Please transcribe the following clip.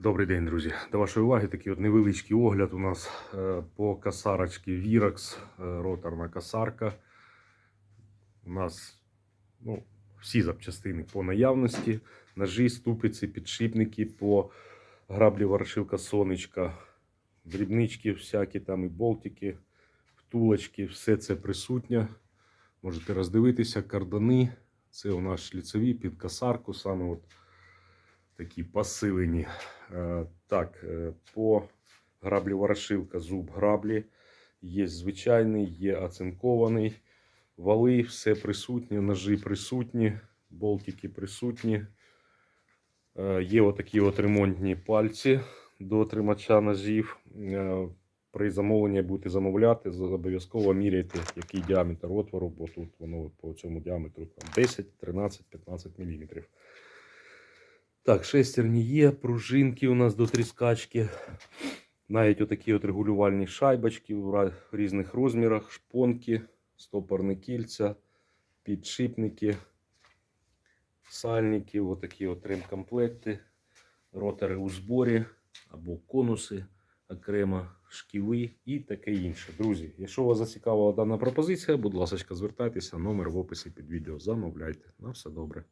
Добрий день, друзі. До вашої уваги такий от невеличкий огляд у нас е, по касарочці Virax, е, роторна касарка. У нас ну, всі запчастини по наявності, ножі, ступиці, підшипники по граблі ворошилка сонечка, дрібнички всякі там і болтики, втулочки, все це присутнє. Можете роздивитися, кардани. Це у нас шліцеві під касарку, саме от такі посилені. Е, Так, е, по граблі ворошилка, зуб граблі. Є звичайний, є оцинкований. Вали, все присутнє, ножі присутні, болтики присутні. Е, Є отакі от ремонтні пальці до тримача ножів. При замовленні будете замовляти, обов'язково міряйте, який діаметр отвору, бо тут воно по цьому діаметру там 10, 13, 15 мм. Так, шестерні є, пружинки у нас до тріскачки. Навіть отакі от регулювальні шайбочки в різних розмірах, шпонки, стопорні кільця, підшипники, сальники, отакі от ремкомплекти, ротори у зборі або конуси окремо, шківи і таке інше. Друзі, якщо вас зацікавила дана пропозиція, будь ласка, звертайтеся, номер в описі під відео замовляйте. На все добре.